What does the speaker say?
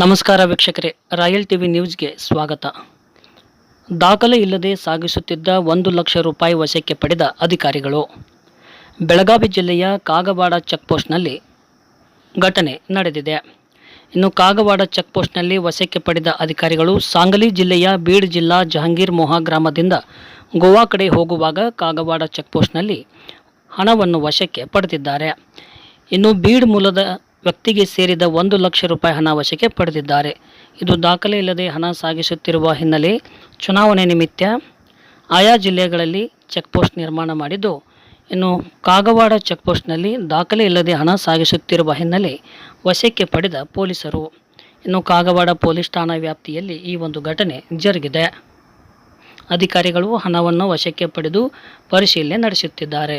ನಮಸ್ಕಾರ ವೀಕ್ಷಕರೇ, royal TV ನ್ಯೂಸ್ಗೆ ಸ್ವಾಗತ. ದಾಖಲೆ ಇಲ್ಲದೆ ಸಾಗಿಸುತ್ತಿದ್ದ ಒಂದು ಲಕ್ಷ ರೂಪಾಯಿ ವಶಕ್ಕೆ ಪಡೆದ ಅಧಿಕಾರಿಗಳು. ಬೆಳಗಾವಿ ಜಿಲ್ಲೆಯ ಕಾಗವಾಡ ಚೆಕ್ಪೋಸ್ಟ್ನಲ್ಲಿ ಘಟನೆ ನಡೆದಿದೆ. ಇನ್ನು ಕಾಗವಾಡ ಚೆಕ್ಪೋಸ್ಟ್ನಲ್ಲಿ ವಶಕ್ಕೆ ಪಡೆದ ಅಧಿಕಾರಿಗಳು ಸಾಂಗಲಿ ಜಿಲ್ಲೆಯ ಬೀಡ್ ಜಿಲ್ಲಾ ಜಹಾಂಗೀರ್ ಮೊಹಾ ಗ್ರಾಮದಿಂದ ಗೋವಾ ಕಡೆ ಹೋಗುವಾಗ ಕಾಗವಾಡ ಚೆಕ್ಪೋಸ್ಟ್ನಲ್ಲಿ ಹಣವನ್ನು ವಶಕ್ಕೆ ಪಡೆದಿದ್ದಾರೆ. ಇನ್ನು ಬೀಡ್ ಮೂಲದ ವ್ಯಕ್ತಿಗೆ ಸೇರಿದ ಒಂದು ಲಕ್ಷ ರೂಪಾಯಿ ಹಣ ವಶಕ್ಕೆ ಪಡೆದಿದ್ದಾರೆ. ಇದು ದಾಖಲೆ ಇಲ್ಲದೆ ಹಣ ಸಾಗಿಸುತ್ತಿರುವ ಹಿನ್ನೆಲೆ ಚುನಾವಣೆ ನಿಮಿತ್ತ ಆಯಾ ಜಿಲ್ಲೆಗಳಲ್ಲಿ ಚೆಕ್ಪೋಸ್ಟ್ ನಿರ್ಮಾಣ ಮಾಡಿದ್ದು, ಇನ್ನು ಕಾಗವಾಡ ಚೆಕ್ಪೋಸ್ಟ್ನಲ್ಲಿ ದಾಖಲೆ ಇಲ್ಲದೆ ಹಣ ಸಾಗಿಸುತ್ತಿರುವ ಹಿನ್ನೆಲೆ ವಶಕ್ಕೆ ಪಡೆದ ಪೊಲೀಸರು. ಇನ್ನು ಕಾಗವಾಡ ಪೊಲೀಸ್ ಠಾಣಾ ವ್ಯಾಪ್ತಿಯಲ್ಲಿ ಈ ಒಂದು ಘಟನೆ ಜರುಗಿದೆ. ಅಧಿಕಾರಿಗಳು ಹಣವನ್ನು ವಶಕ್ಕೆ ಪಡೆದು ಪರಿಶೀಲನೆ ನಡೆಸುತ್ತಿದ್ದಾರೆ.